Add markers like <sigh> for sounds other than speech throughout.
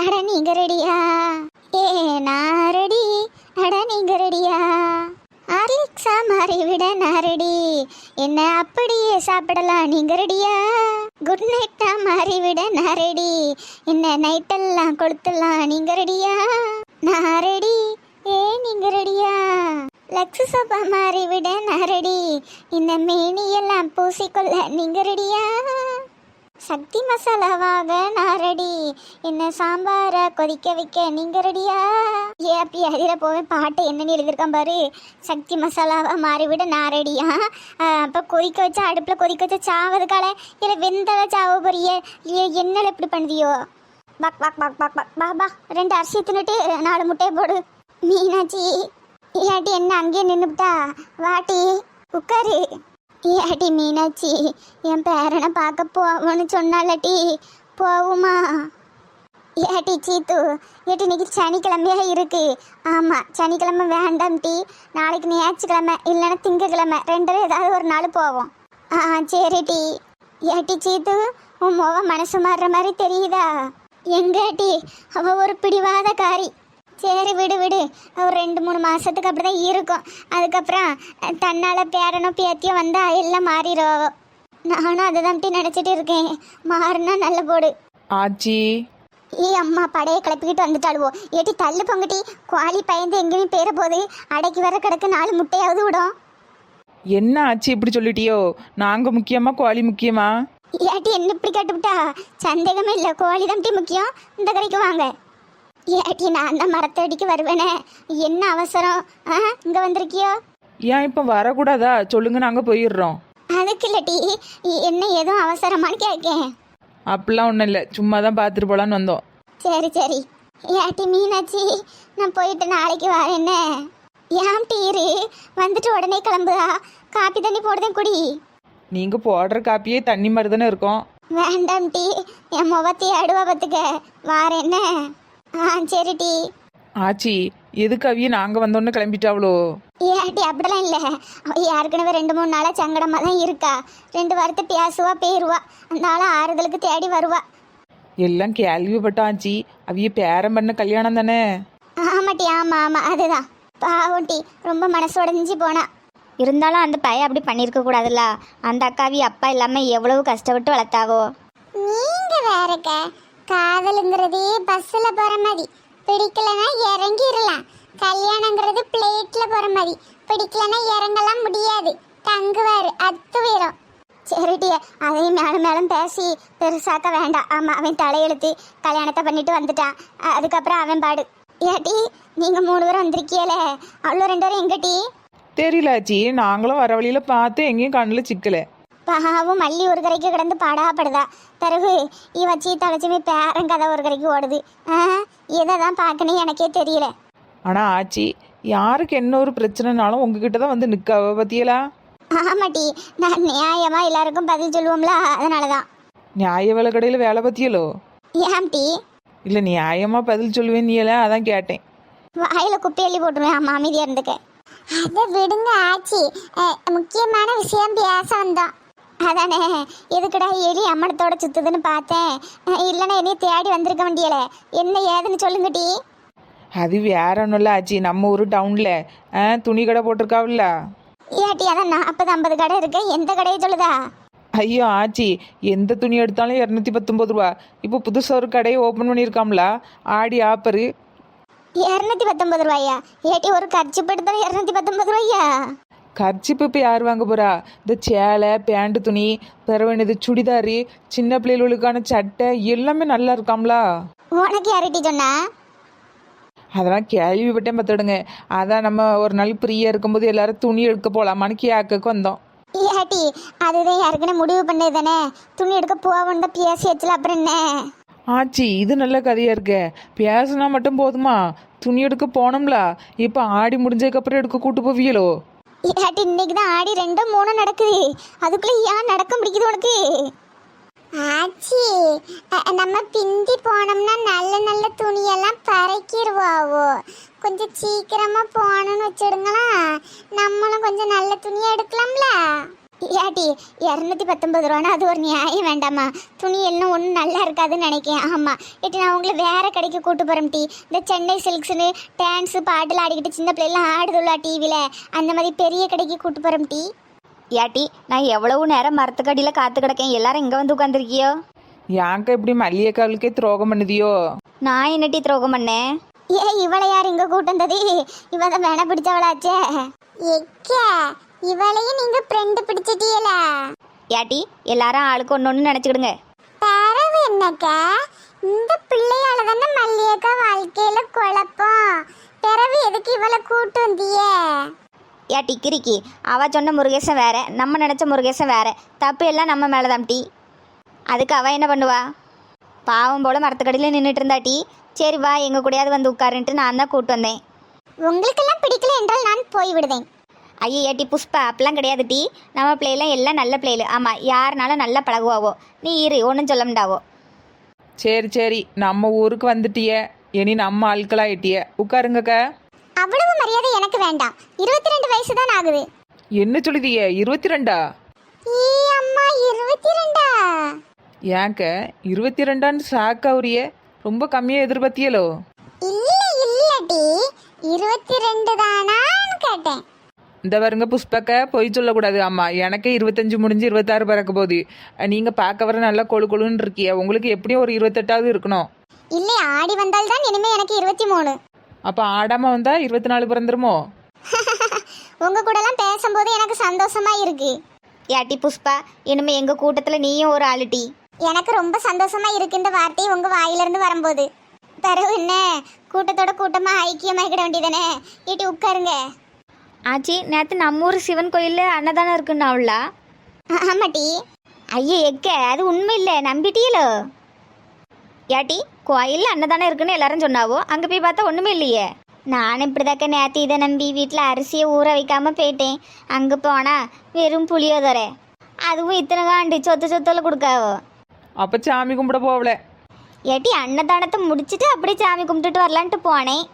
அட நீங்க ரெடியா? ஏ நான் ரெடி. அட நீங்க ரெடியா? ஹார்லிக்ஸா மாறி விட நான் ரெடி. என்ன அப்படியே சாப்பிடலாம் நீங்க ரெடியா? குட் நைட்டா மாறி விட நான் ரெடி. என்ன நைட்டெல்லாம் கொளுத்தலாம் நீங்க ரெடியா? நான் ரெடி. ஏ நீங்க ரெடியா? லக்ஸு சோப்பா மாறி விட நான் ரெடி. இந்த மேனியெல்லாம் பூசிக்கொள்ள நீங்க ரெடியா? சக்தி மசாலாவாக நான் ரெடி என்ன சாம்பாரை கொதிக்க வைக்க நீங்க ரெடியா ஏப்பி அதில் போவேன் பாட்டு என்னன்னு எழுதியிருக்கான் பாரு. சக்தி மசாலாவாக மாறிவிட நான் ரெடியா அப்போ கொதிக்க வச்சா அடுப்பில் கொதிக்க வச்சா சாவதுக்கால இல்லை வெந்தத சாவ போறிய? இல்லையே என்னல இப்படி பண்ணுதியோ? பாக் பாக் பாக் பாக் பாக் பா பா ரெண்டு அரிசி தின்னுட்டு நாலு முட்டையை போடு. மீனாச்சி இல்லாட்டி என்ன அங்கேயே நின்றுட்டா வாட்டி உட்காரு. ஏடி மீனாட்சி என் பேரனை பார்க்க போவோன்னு சொன்னாலட்டி போவுமா? ஏடி சீத்து ஏட்டி இன்னைக்கு சனிக்கிழமையாக இருக்கு. ஆமாம் சனிக்கிழமை வேண்டாம் டி. நாளைக்கு ஞாயிற்றுக்கிழமை இல்லைன்னா திங்கக்கிழமை ரெண்டில் ஏதாவது ஒரு நாள் போவோம். ஆ சரி டி. ஏட்டி சீத்து உன் முகம் மனசு மாறுற மாதிரி தெரியுதா? எங்கேட்டி அவள் ஒரு பிடிவாதக்காரி. சரி விடு விடு. ஒரு ரெண்டு மூணு மாசத்துக்கு அப்படிதான் இருக்கும். அதுக்கப்புறம் தன்னால பேரனும் பேத்தியும் வந்தா எல்லாம் மாறிடும் நானும் அதை தான் நினச்சிட்டு இருக்கேன். மாறினா நல்ல போடு. ஆச்சி. ஏ அம்மா படையை கிளப்பிக்கிட்டு வந்துட்டாளுவோ. ஏட்டி தள்ளு பொங்கட்டி. குவாலி பயந்து எங்கேயுமே பேர போகுது. அடைக்கு வர கிடக்கு நாலு முட்டையாவது விடும். என்ன ஆச்சி இப்படி சொல்லிட்டியோ? நாங்கள் முக்கியமா கோழி முக்கியமா? ஏட்டி என்ன இப்படி கட்டுவிட்டா? சந்தேகமே இல்லை. கோழி தான் முக்கியம். இந்த கடைக்கு வாங்க. ஏட்டி நான் தான் மரத்தடிக்கு வருவேனே. என்ன அவசரம்? ஆ இங்கே வந்திருக்கியோ? ஏன் இப்போ வரக்கூடாதா? சொல்லுங்க நாங்கள் போயிடுறோம். அதுக்கு இல்லட்டி என்ன எதுவும் அவசரமான்னு கேட்கேன் அப்படிலாம் ஒன்றும் இல்லை. சும்மா தான் பார்த்துட்டு போகலான்னு வந்தோம். சரி சரி. ஏட்டி மீனாட்சி நான் போயிட்டு நாளைக்கு வரேன்னே. ஏன் டீரு வந்துட்டு உடனே கிளம்புதா காப்பி தண்ணி போடுதேன் குடி. நீங்கள் போடுற காப்பியே தண்ணி மாதிரி தானே இருக்கும். வேண்டாம் டீ. என் முகத்தை அடுவா பார்த்துக்க. வாரேன்னே. ஆ சரி டீ. ஆச்சி எதுக்காவியே நாங்கள் வந்தோன்னே கிளம்பிட்டாவளோ? ஏட்டி அப்படிலாம் இல்லை. அவ ஏற்கனவே ரெண்டு மூணு நாளாக சங்கடமாக தான் இருக்கா. ரெண்டு வாரத்தை பேசுவா பேருவா. அந்த ஆளை ஆறுதலுக்கு தேடி வருவா. எல்லாம் கேள்விப்பட்டோம் ஆச்சி. அவிய பேரம் பண்ண கல்யாணம் தானே? ஆமாட்டி ஆமாம் ஆமாம் அதுதான். பாவம் டி. ரொம்ப மனசு உடஞ்சி போனா. இருந்தாலும் அந்த பையன் அப்படி பண்ணியிருக்க கூடாதுல்ல. அந்த அக்காவி அப்பா இல்லாம எவ்வளவு கஷ்டப்பட்டு வளர்த்தாவோ? நீங்க வேறக்க. காதலுங்கிறது பஸ்ல போற மாதிரி. பிடிக்கலனா இறங்கிடலாம். கல்யாணங்கிறது பிளேட்ல போற மாதிரி. பிடிக்கலனா இறங்கலாம் முடியாது. தங்குவாரு. அத்து வீரம். சரிட்டிய அதையும் மேலும் மேலும் பேசி பெருசாக்க வேண்டாம். ஆமா அவன் தலையெழுத்து கல்யாணத்தை பண்ணிட்டு வந்துட்டான். அதுக்கப்புறம் அவன் பாடு. ஏட்டி நீங்க மூணு பேரும் வந்திருக்கியலே அவ்வளோ ரெண்டு பேரும் எங்கட்டி தெரியல ஆச்சி. நாங்களும் வர வழியில் பார்த்து எங்கேயும் கண்ணில் சிக்கலை. பாவும் மல்லி ஒரு கரைக்கு கிடந்து படாப்படுதா பிறகு இவச்சி தலைச்சுமே பேரன் கதை ஒரு கரைக்கு ஓடுது. இதை தான் பார்க்கணும் எனக்கே தெரியல. ஆனால் ஆச்சி யாருக்கு என்ன ஒரு பிரச்சனைனாலும் உங்ககிட்ட தான் வந்து நிற்காவ பத்தியலா? ஆமாட்டி நான் நியாயமா எல்லாருக்கும் பதில் சொல்லுவோம்ல அதனால தான் நியாய வேலை கடையில் வேலை பத்தியலோ? ஏம்டி? இல்லை நியாயமாக பதில் சொல்லுவேன் நீல அதான் கேட்டேன். வாயில குப்பை அள்ளி போட்டுருவேன் அம்மா அமைதியா இருந்துக்க. அதை விடுங்க ஆச்சி. முக்கியமான விஷயம் பேச வந்தோம். அதானே? எதுக்குடா எலி அம்மனத்தோட சுத்துதுன்னு பார்த்தேன். இல்லைன்னா என்னைய தேடி வந்திருக்க வேண்டியல. என்ன ஏதுன்னு சொல்லுங்கடி. அது வேற ஒன்றும் இல்லை ஆச்சி. நம்ம ஊர் டவுனில் ஆ துணி கடை போட்டிருக்காவில்ல? ஏட்டி அதான் நாற்பது ஐம்பது கடை இருக்கு எந்த கடையை சொல்லுதா? ஐயோ ஆச்சி. எந்த துணி எடுத்தாலும் இரநூத்தி பத்தொம்பது ரூபா. இப்போ புதுசாக ஒரு கடையை ஓப்பன் பண்ணியிருக்காம்ல. ஆடி ஆப்பரு. இரநூத்தி பத்தொன்பது ரூபாயா? ஏட்டி ஒரு கர்ச்சி எடுத்தாலும் இரநூத்தி பத்தொன்பது ரூபாயா? கர்ச்சிப்பு இப்போ யார் வாங்க போறா? இந்த சேலை பேண்ட் துணி பிறவனது சுடிதாரு சின்ன பிள்ளைகளுக்கான சட்டை எல்லாமே நல்லா இருக்காம்ல? உனக்கு யார்ட்டி சொன்னா? அதெல்லாம் கேள்விப்பட்டேன் பார்த்துடுங்க. அதான் நம்ம ஒரு நாள் ஃப்ரீயாக இருக்கும்போது எல்லாரும் துணி எடுக்க போகலாமான்னு கேட்க வந்தோம். ஏட்டி அதுதான் யாருக்குன்னு முடிவு பண்ணது தானே? துணி எடுக்க போவோன்னு தான் பேசி வச்சல அப்புறம் என்ன? ஆச்சி இது நல்ல கதையாக இருக்கே. பேசினா மட்டும் போதுமா? துணி எடுக்க போனோம்ல? இப்போ ஆடி முடிஞ்சதுக்கப்புறம் எடுக்க கூட்டு போவீங்களோ? இல்லாட்டி இன்னைக்கு தான் ஆடி ரெண்டும் மூணும் நடக்குது. அதுக்குள்ள ஏன் நடக்க முடிக்குது உனக்கு? ஆச்சி நம்ம பிந்தி போனோம்னா நல்ல நல்ல துணியெல்லாம் பறக்கிடுவாவோ. கொஞ்சம் சீக்கிரமா போகணும்னு வச்சுடுங்களா நம்மளும் கொஞ்சம் நல்ல துணியா எடுக்கலாம்ல? ஏட்டி இரநூத்தி பத்தொன்பது ரூபானா? அது ஒரு நியாயம் வேண்டாமா துணி எல்லாம் ஒன்றும் நல்லா இருக்காதுன்னு நினைக்கிறேன் ஆமாம் ஏட்டி நான் உங்களை வேற கடைக்கு கூட்டு போகிறேன் டீ. இந்த சென்னை சில்க்ஸ்னு டான்ஸு பாட்டில் ஆடிக்கிட்டு சின்ன பிள்ளைலாம் ஆடுதுல்லா டிவியில் அந்த மாதிரி பெரிய கடைக்கு கூட்டு போகிறோம் டீ. ஏட்டி நான் எவ்வளவு நேரம் மரத்துக்கடியில் காத்து கிடக்கேன்? எல்லாரும் இங்கே வந்து உட்காந்துருக்கியோ ஏன்க்கா இப்படி மல்லிகைக்காவுக்கே துரோகம் பண்ணுதியோ? நான் என்னட்டி துரோகம் பண்ணேன்? ஏ இவளை யார் இங்கே கூட்டு வந்தது? இவ தான் வேண பிடிச்சவளாச்சே. எக்க. இவளையும் நீங்கள் ஃப்ரெண்டு பிடிச்சிட்டீங்களா ஏட்டி எல்லாரும் ஆளுக்கு ஒன்று ஒன்று நினச்சிக்கிடுங்க. தரவு என்னக்கா? இந்த பிள்ளையால தானே மல்லியக்கா வாழ்க்கையில குழப்பம். பிறவு எதுக்கு இவளை கூட்டு வந்தியே? ஏட்டி கிரிக்கி அவ சொன்ன முருகேசன் வேற நம்ம நினச்ச முருகேசன் வேற. தப்பு எல்லாம் நம்ம மேலே தான் டீ. அதுக்கு அவ என்ன பண்ணுவா? பாவம் போல மரத்துக்கடியில் நின்றுட்டு இருந்தா டீ. சரி வா எங்கள் கூடயாவது வந்து உட்காருன்ட்டு நான் தான் கூட்டு வந்தேன். உங்களுக்கெல்லாம் பிடிக்கல என்றால் நான் போய் விடுவேன் ஐயோ ஏட்டி புஷ்பா அப்பெல்லாம் கிடையாது டீ. நம்ம பிள்ளைலாம் எல்லாம் நல்ல பிள்ளைகள் ஆமாம் யாருனாலும் நல்லா பழகுவாவோ. நீ இரு ஒன்றும் சொல்ல முடியாவோ சரி சரி நம்ம ஊருக்கு வந்துட்டிய. இனி நம்ம ஆட்களாயிட்டிய. உட்காருங்கக்கா. அவ்வளவு மரியாதை எனக்கு வேண்டாம். இருபத்தி ரெண்டு வயசு தான் ஆகுது. என்ன சொல்லுதிய இருபத்தி ரெண்டா அம்மா இருபத்தி ரெண்டா ஏன்க்க இருபத்தி ரெண்டான்னு சாக்காவுரிய ரொம்ப கம்மியாக எதிர்பார்த்தியலோ? இல்ல இல்லடி இருபத்தி ரெண்டு தானான்னு கேட்டேன். இந்த வருங்க புஷ்பக்க பொய் சொல்லக்கூடாது. ஆமாம் எனக்கே இருபத்தஞ்சு முடிஞ்சு இருபத்தாறு பிறக்க போகுது. நீங்கள் பார்க்க வர நல்லா கொழு கொழுன்னு இருக்கிய உங்களுக்கு எப்படியும் ஒரு இருபத்தெட்டாவது இருக்கணும். இல்லை ஆடி வந்தால் தான் இனிமே எனக்கு இருபத்தி மூணு அப்போ ஆடாமல் வந்தால் இருபத்தி நாலு பிறந்துருமோ? <laughs> உங்க கூட எல்லாம் பேசும்போது எனக்கு சந்தோஷமா இருக்கு. ஏட்டி புஷ்பா இனிமே எங்கள் கூட்டத்தில் நீயும் ஒரு ஆளு டீ எனக்கு ரொம்ப சந்தோஷமா இருக்கு இந்த வார்த்தை உங்க வாயிலிருந்து வரும்போது. பிறகு என்ன? கூட்டத்தோட கூட்டமா ஐக்கியமாகிட வேண்டியதானே ஏட்டி உட்காருங்க. ஆச்சி நேற்று நம்ம ஊர் சிவன் கோயிலில் அன்னதானம் இருக்குன்னாவுல ஆமாட்டி. ஐயோ எக்க அது உண்மை இல்லை நம்பிட்டீங்களோ? ஏட்டி கோயிலில் அன்னதானம் இருக்குன்னு எல்லாரும் சொன்னாவோ? அங்கே போய் பார்த்தா ஒன்றுமே இல்லையே. நான் இப்படிதாக்க நேற்று இதை நம்பி வீட்டில் அரிசியை ஊற வைக்காம போயிட்டேன். அங்கே போனா வெறும் புளியோதரை அதுவும் இத்தனை காண்டு சொத்து சொத்துல கொடுக்காவோ? அப்போ சாமி கும்பிட போகல ஏட்டி அன்னதானத்தை முடிச்சிட்டு அப்படியே சாமி கும்பிட்டுட்டு வரலான்ட்டு போனேன்.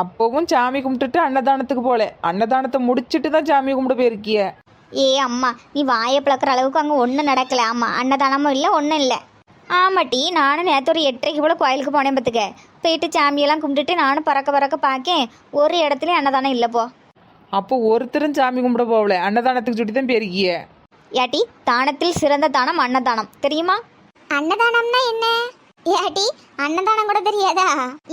அப்போவும் சாமி கும்பிட்டுட்டு அன்னதானத்துக்கு போகல அன்னதானத்தை முடிச்சிட்டு தான் சாமி கும்பிட போயிருக்கிய. ஏ அம்மா நீ வாயை பிளக்கிற அளவுக்கு அங்கே ஒன்றும் நடக்கல. ஆமாம் அன்னதானமும் இல்லை ஒன்றும் இல்லை. ஆமாட்டி நானும் நேற்று ஒரு எட்டரைக்கு போல் கோயிலுக்கு போனேன் பார்த்துக்க போயிட்டு சாமியெல்லாம் கும்பிட்டுட்டு நானும் பறக்க பறக்க பார்க்கேன் ஒரு இடத்துலையும் அன்னதானம் இல்லைப்போ அப்போ ஒருத்தரும் சாமி கும்பிட போகல. அன்னதானத்துக்கு சுட்டி தான் போயிருக்கிய. ஏட்டி தானத்தில் சிறந்த தானம் அன்னதானம். தெரியுமா? அன்னதானம்னா என்ன? ஏட்டி அன்னதானம் கூட தெரியாதா?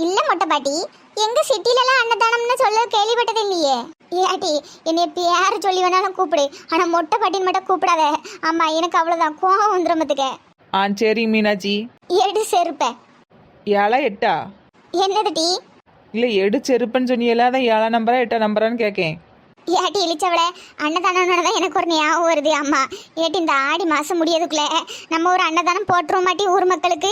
இல்ல மொட்டை பாட்டி எங்க சிட்டில எல்லாம் அன்னதானம்னு சொல்ல கேள்விப்பட்டது இல்லையே. ஏட்டி என்னைய பேர் சொல்லி வேணாலும் கூப்பிடு ஆனா மொட்டை பாட்டின்னு மட்டும் கூப்பிடாத. ஆமா எனக்கு அவ்வளவுதான் கோவம் வந்துடும் பத்துக்க. ஆ சரி மீனாட்சி. எடு செருப்ப. ஏழா எட்டா? என்னது டீ? இல்லை எடு செருப்புன்னு சொன்னியல அதான் ஏழா நம்பரா எட்டா நம்பரான்னு கேட்கேன் ஏட்டி இழிச்சவள அன்னதானம்னு தான் எனக்கு ஒரு ஞாபகம் வருது அம்மா. ஏட்டி இந்த ஆடி மாசம் முடியதுக்குள்ள நம்ம ஒரு அன்னதானம் போட்டுருவோம் மாட்டி ஊர் மக்களுக்கு?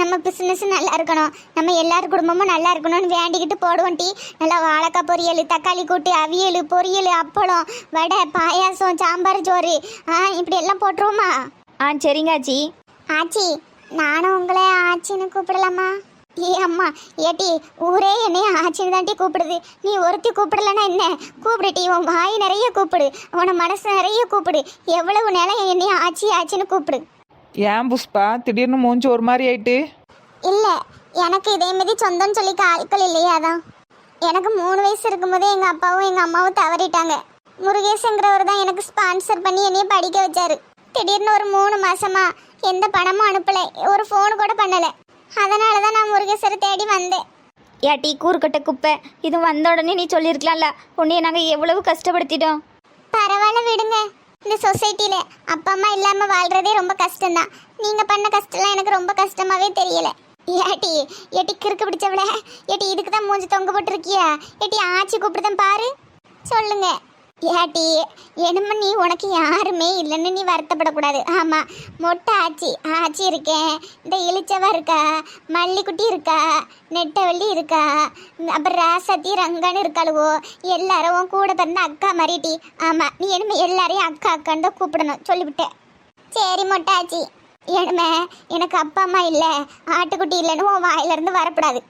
நம்ம பிசினஸ் நல்லா இருக்கணும். நம்ம எல்லார் குடும்பமும் நல்லா இருக்கணும்னு வேண்டிக்கிட்டு போடுவோம் டீ. நல்லா வாழைக்காய் பொரியல் தக்காளி கூட்டு அவியல் பொரியல் அப்பளம் வடை பாயாசம் சாம்பார் சோறு. ஆ இப்படி எல்லாம் போட்டுருவோமா? ஆ சரிங்க ஆச்சி. ஆச்சி நானும் உங்களை ஆச்சின்னு கூப்பிடலாமா? ஏ அம்மா ஏட்டி ஊரே என்னைய ஆச்சின்னு தாண்டி கூப்பிடுது. நீ ஒருத்தி கூப்பிடலன்னா என்ன? கூப்பிடுட்டி உன் வாய் நிறைய கூப்பிடு. உன மனசு நிறைய கூப்பிடு. எவ்வளவு நேரம் என்னைய ஆச்சி ஆச்சின்னு கூப்பிடு. ஏன் புஷ்பா? திடீர்னு மூஞ்சி ஒரு மாதிரி ஆயிட்டு. இல்லை எனக்கு இதே மாதிரி சொந்தம்னு சொல்லி ஆட்கள் இல்லையா அதான். எனக்கு மூணு வயசு இருக்கும்போதே எங்கள் அப்பாவும் எங்கள் அம்மாவும் தவறிட்டாங்க. முருகேசங்கிறவர் தான் எனக்கு ஸ்பான்சர் பண்ணி என்னைய படிக்க வச்சாரு. திடீர்னு ஒரு மூணு மாசமா எந்த பணமும் அனுப்பலை ஒரு ஃபோன் கூட பண்ணலை. அதனால தான் நான் முருகேசரை தேடி வந்தேன். ஏட்டி கூறுக்கட்ட குப்பை இது வந்த உடனே நீ சொல்லியிருக்கலாம்ல. உன்னைய நாங்கள் எவ்வளவு கஷ்டப்படுத்திட்டோம். பரவாயில்ல விடுங்க. இந்த சொசைட்டியில் அப்பா அம்மா இல்லாமல் வாழ்கிறதே ரொம்ப கஷ்டம்தான். நீங்கள் பண்ண கஷ்டம்லாம் எனக்கு ரொம்ப கஷ்டமாவே தெரியல. ஏட்டி ஏட்டி கிறுக்கு பிடிச்சவள. ஏட்டி இதுக்கு தான் மூஞ்சி தொங்க போட்டிருக்கியா. ஏட்டி ஆச்சி கூப்பிடுதான் பாரு. சொல்லுங்கள் ஏட்டி என்னமோ நீ உனக்கு யாருமே இல்லைன்னு நீ வருத்தப்படக்கூடாது. ஆமாம் மொட்டை ஆச்சி ஆச்சி இருக்கேன் இந்த இளிச்சவா இருக்கா மல்லிக்குட்டி இருக்கா நெட்டவள்ளி இருக்கா அப்புறம் ராசத்தி ரங்கன்னு இருக்காளுவோ. எல்லாரும் உன் கூட பிறந்த அக்கா மாதிரிட்டி ஆமாம் நீ என்னமே எல்லாரையும் அக்கா அக்கான்னு கூப்பிடணும் சொல்லிவிட்டேன். சரி மொட்டாச்சி என்னமே எனக்கு அப்பா அம்மா இல்லை ஆட்டுக்குட்டி இல்லைன்னு உன் வாயிலிருந்து வரக்கூடாது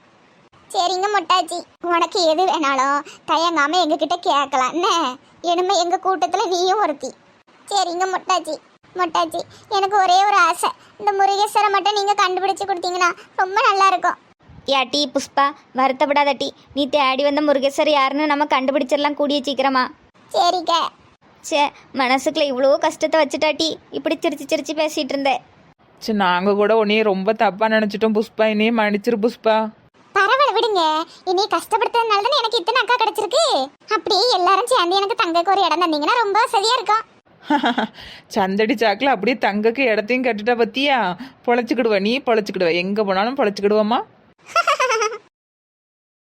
சரிங்க மொட்டாச்சி உனக்கு எது வேணாலும் தயங்காமல் எங்ககிட்ட கேட்கலாம் என்ன? இனிமே எங்க கூட்டத்துல நீயும் ஒருத்தி. சரிங்க மொட்டாச்சி மொட்டாச்சி. எனக்கு ஒரே ஒரு ஆசை. இந்த முருகேஸ்வரை மட்டும் நீங்க கண்டுபிடிச்சு கொடுத்தீங்கன்னா ரொம்ப நல்லா இருக்கும். ஏ டீ புஷ்பா வருத்தப்படாத டீ. நீ தேடி வந்த முருகேசர் யாருன்னு நம்ம கண்டுபிடிச்சிடலாம் கூடிய சீக்கிரமா. சரிக்க ச்சே மனசுக்குள்ள இவ்வளோ கஷ்டத்தை வச்சுட்டா டீ. இப்படி சிரிச்சு சிரிச்சு பேசிட்டு இருந்தேன். சரி நாங்கள் கூட உன்னையே ரொம்ப தப்பாக நினச்சிட்டோம் புஷ்பா. என்னையே மன்னிச்சிரு புஷ்பா. விடுங்க. இனி கஷ்டப்படுத்துறதுனால தானே எனக்கு இத்தனை அக்கா கிடைச்சிருக்கு? அப்படியே எல்லாரும் சேர்ந்து எனக்கு தங்கக்கு ஒரு இடம் தந்தீங்கன்னா ரொம்ப வசதியா இருக்கும். <laughs> சந்தடி சாக்கில் அப்படியே தங்கக்கு இடத்தையும் கட்டுட்டா பத்தியா? பொழைச்சிக்கிடுவ. நீ பொழைச்சிக்கிடுவ. எங்கே போனாலும் பொழைச்சிக்கிடுவோம்மா. <laughs>